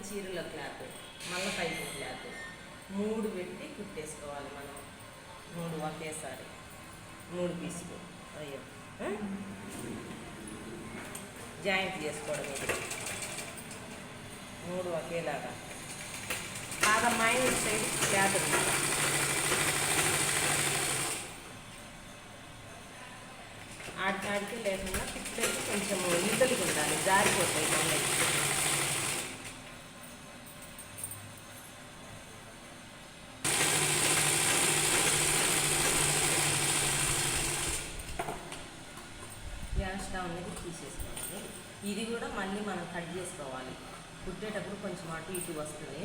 చీరల క్లాత్ మళ్ళీ pipe cloth మూడు పెట్టి కుట్టేసుకోవాలి మనం. మూడు ఒకేసారి. మూడు పీసులు. అయ్యో. జాయింట్ చేసుకోవడం ఇది. మూడు ఒకేలాగా. బాగా మైనస్ సైడ్ క్లాత్ ఆడికి లేకుండా పిక్చర్కి కొంచెం ఈతలుగా ఉండాలి. జారిపోతాయి. మళ్ళీ గ్యాస్ అనేది తీసేసుకోవాలి. ఇది కూడా మళ్ళీ మనం కట్ చేసుకోవాలి. కుట్టేటప్పుడు కొంచెం అటు ఇటు వస్తుంది.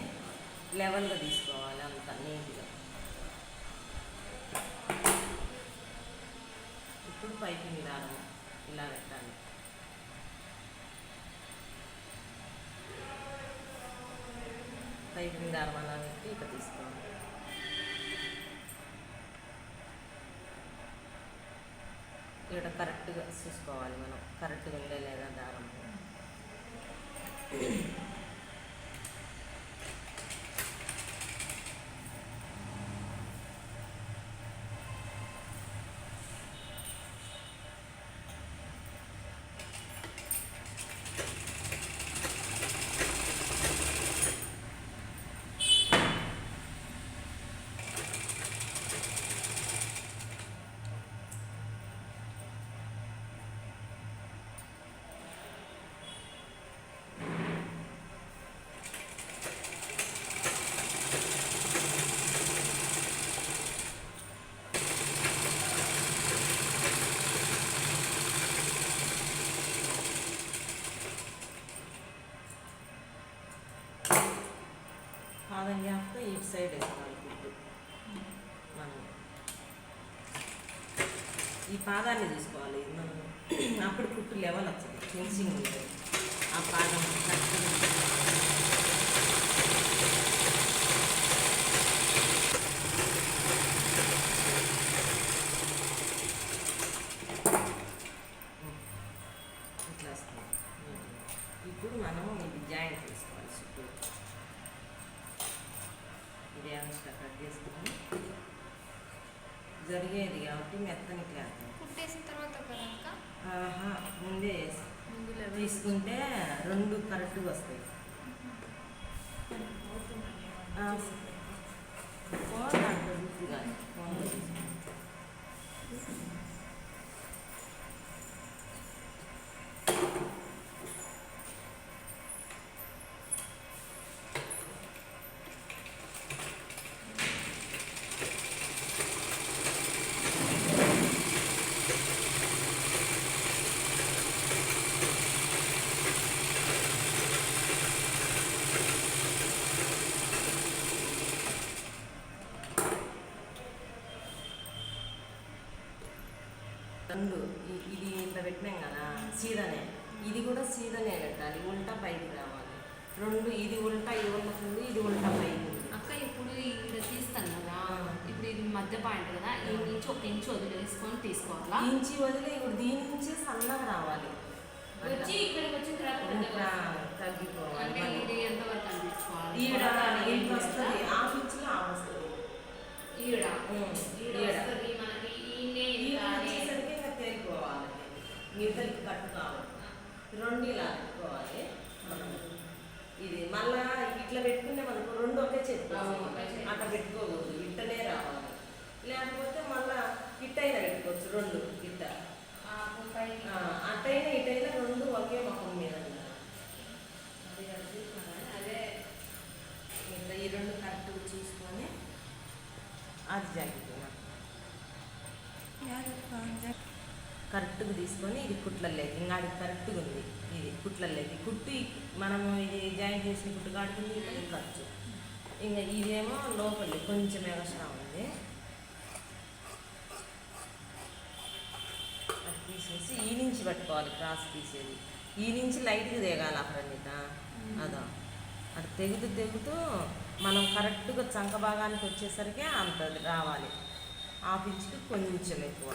లెవెల్గా తీసుకోవాలి అంత నీట్గా. ఇప్పుడు పైపింగ్ దారం ఇలా పెట్టాలి. పైపింగ్ దారం అలా పెట్టి ఇక తీసుకోవాలి. ఇక్కడ కరెక్ట్గా చూసుకోవాలి మనం. కరెక్ట్గా ఉండే లేదా దారం పాదం గ్యాప్తో ఇటు సైడ్ వేసుకోవాలి కుట్టు మనం ఈ పాదాన్ని తీసుకోవాలి. మనం అప్పుడు కుట్టు లెవెల్ వస్తుంది. ఫినిషింగ్ ఉంటుంది. ఆ పాదం. జరిగేది కాబట్టి మెత్తని క్లాత్? కుట్టేసిన తర్వాత కనుక ముందే తీసుకుంటే రెండు కరెక్ట్గా వస్తాయి. దాంట్లో సీదనే. ఇది కూడా సీదనే పెట్టాలి ఉల్టా పైకి రావాలి. రెండు ఇది ఉల్టా ఇది ఉల్టుంది ఇది ఉల్టా పైకి. అక్క ఇప్పుడు ఇక్కడ తీస్తాను కదా. ఇప్పుడు ఇది మధ్య పాయింట్ కదా. ఈ నుంచి ఒక ఇంచు వదిలేసుకొని తీసుకోవాలా? ఇంచి వదిలి ఇప్పుడు దీని నుంచి సన్నగా రావాలి. వచ్చి ఇక్కడికి వచ్చిన తర్వాత వస్తుంది. తగ్గిపోవాలి. ఇది ఎంతవరకు అనిపించుకోవాలి? ఈడ ఎంత వస్తుంది? ఆ పిచ్చిలో ఆ వస్తుంది ఈడ ఉమ్, ఈడ ఈడ. వస్తుంది మనకి ఈయనే ఈ ఇంత అనే- వచ్చేసరికి ఇంకా తేలిపోవాలి మిగతాకి కట్టు కావాలి. రెండు ఇలా పెట్టుకోవాలి. మనం ఇది మళ్ళా ఇట్లా పెట్టుకునే మనకు రెండు ఒకే చేతి చేతి. అట్లా పెట్టుకోకూడదు. ఇట్టనే రావాలి. లేకపోతే మళ్ళా ఇట్టైనా పెట్టుకోవచ్చు రెండు ఇట్ట. ఆ, పైకి. ఆ, అట్టైనా ఇటైనా రెండు ఒకే ముఖం మీద. అది ఇట్లా ఈ రెండు కరెక్ట్గా చూసుకొని అది జాగ్రత్త. కరెక్ట్గా తీసుకొని ఇది కుట్లలోకి ఇంకా అది కరెక్ట్గా ఉంది ఇది కుట్లలోకి కుట్టు మనము ఇది జాయింట్ చేసిన కుట్టు కాడుతుంది ఇది ఖర్చు ఇంకా ఇదేమో లోపలి కొంచెం ఎగస్ట్రా ఉంది. అది తీసేసి ఈ నుంచి పట్టుకోవాలి క్రాస్ తీసేది. ఈ నుంచి లైట్గా దిగాలి అప్పుడన్నిట అదో. అది తెగుతూ తెగుతూ మనం కరెక్ట్గా చంక భాగానికి వచ్చేసరికి అంత రావాలి. ఆ పిచ్చికి కొంచెం ఎక్కువ.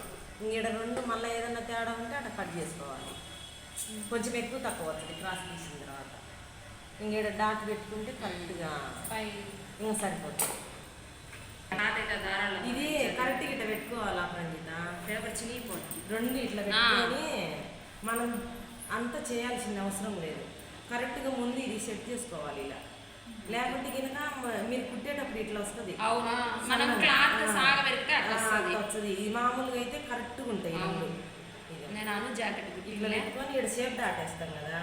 ఈడ రెండు మళ్ళీ ఏదైనా తేడా ఉంటే అట్లా కట్ చేసుకోవాలి. కొంచెం ఎక్కువ తక్కువ వస్తుంది క్రాస్ తీసిన తర్వాత. ఇంకేడ డాట్ పెట్టుకుంటే కరెక్ట్గా పై ఇంకా సరిపోతుంది. ఇది కరెక్ట్ ఇట్లా పెట్టుకోవాలి అపరంజిత పేపర్ చినిగిపోతుంది. రెండు ఇట్లా పెట్టుకొని మనం అంత చేయాల్సిన అవసరం లేదు. కరెక్ట్గా ముందు ఇది సెట్ చేసుకోవాలి ఇలా. లేకపోతే కనుక మీరు కుట్టేటప్పుడు ఇట్లా వస్తుంది. అవునా? మనం క్లాత్ సాగ పెడితే అట్లా వస్తుంది. వస్తుంది. ఇది మామూలుగా అయితే కరెక్ట్గా ఉంటాయి ఈ. నేను అను జాకెట్ ఇట్లా పెట్టుకొని ఇక్కడ షేప్ దాటేస్తాం కదా.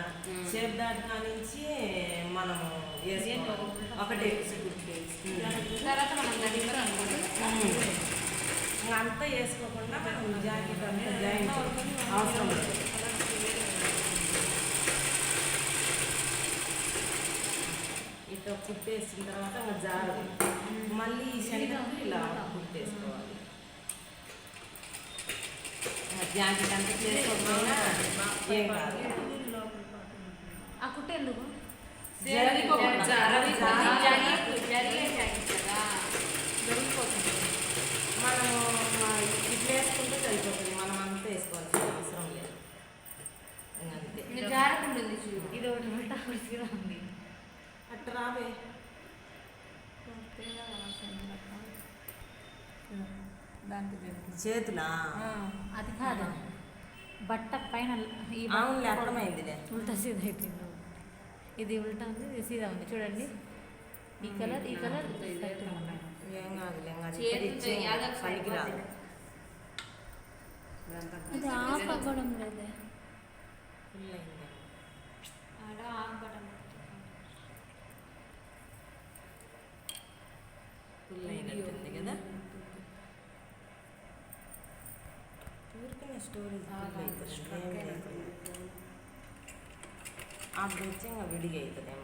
షేప్ దాటి కానించి మనం. ఒకటే? తర్వాత మనం అంతా వేసుకోకుండా మనం జాకెట్ అంతా అవసరం లేదు ఇట్లా కుట్టేసిన తర్వాత ఇంకా జారు మళ్ళీ ఈ సెంటర్ ఇలా కుట్టేసుకోవాలి. ఆ జాకెట్ అంతా చేసుకోకపోయినా ఏం కాదు. ఆ కుట్ట ఎందుకు? మనము ఇట్లా వేసుకుంటే సరిపోతుంది మనం అంతా వేసుకోవాల్సిన అవసరం లేదు ఇంక అంతే ఇంకా జారకుండా ఉంది చూడు ఇది ఒకటి ఉల్టా మంచిగా ఉంది అట్ట రావే దానికి. చేతులా? ఆ, అది కాదు. బట్ట పైన ఈ అవునులే అర్థమైందిలే. ఉల్టా సీదా అయిపోయింది. ఇది ఉల్టా ఉంది ఇది సీదా ఉంది. చూడండి. ఈ కలర్ ఈ కలర్ ఏం కాదులే ఇది ఆఫ్ అవ్వడం లేదే. ఆడ ఆఫ్ బటన్ ఫుల్ అయినట్టుంది కదా ఊరికనే స్టోరేజ్ ఫుల్ అవుతుంది ఏం